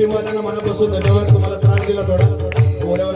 टीमवाल्यांना मनापासून धन्यवाद. तुम्हाला त्रास दिला थोडा. मोऱ्यावर